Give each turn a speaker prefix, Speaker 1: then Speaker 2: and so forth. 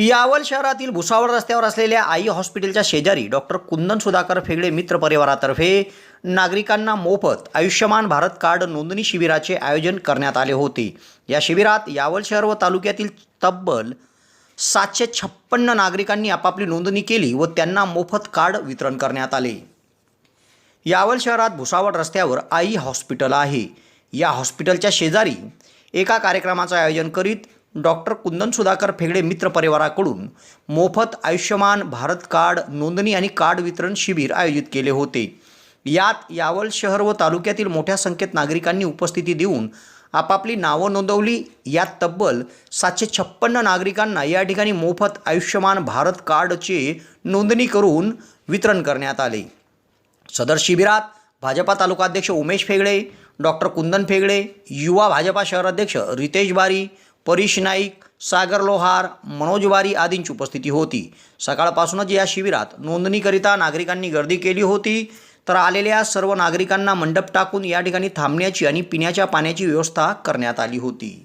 Speaker 1: यावल शहरातील भुसावळ रस्त्यावर असलेल्या आई हॉस्पिटलच्या शेजारी डॉक्टर कुंदन सुधाकर फेगडे मित्र परिवारातर्फे नागरिकांना मोफत आयुष्यमान भारत कार्ड नोंदणी शिबिराचे आयोजन करण्यात आले होते. या शिबिरात यावल शहर व तालुक्यातील तब्बल सातशे छप्पन्न नागरिकांनी आपापली नोंदणी केली व त्यांना मोफत कार्ड वितरण करण्यात आले. यावल शहरात भुसावळ रस्त्यावर आई हॉस्पिटल आहे. या हॉस्पिटलच्या शेजारी एका कार्यक्रमाचं आयोजन करीत डॉक्टर कुंदन सुधाकर फेगडे मित्र परिवाराकडून मोफत आयुष्यमान भारत कार्ड नोंदणी आणि कार्ड वितरण शिबिर आयोजित केले होते. यात यावल शहर व तालुक्यातील मोठ्या संख्येत नागरिकांनी उपस्थिती देऊन आपापली नावं नोंदवली. यात तब्बल सातशे छप्पन्न नागरिकांना या ठिकाणी मोफत आयुष्यमान भारत कार्डचे नोंदणी करून वितरण करण्यात आले. सदर शिबिरात भाजपा तालुकाध्यक्ष उमेश फेगडे डॉक्टर कुंदन फेगडे युवा भाजपा शहराध्यक्ष रितेश बारी परीश नाईक सागर लोहार मनोज वारी आदींची उपस्थिती होती. सकाळपासूनच या शिबिरात नोंदणीकरिता नागरिकांनी गर्दी केली होती तर आलेल्या सर्व नागरिकांना मंडप टाकून या ठिकाणी थांबण्याची आणि पिण्याच्या पाण्याची व्यवस्था करण्यात आली होती.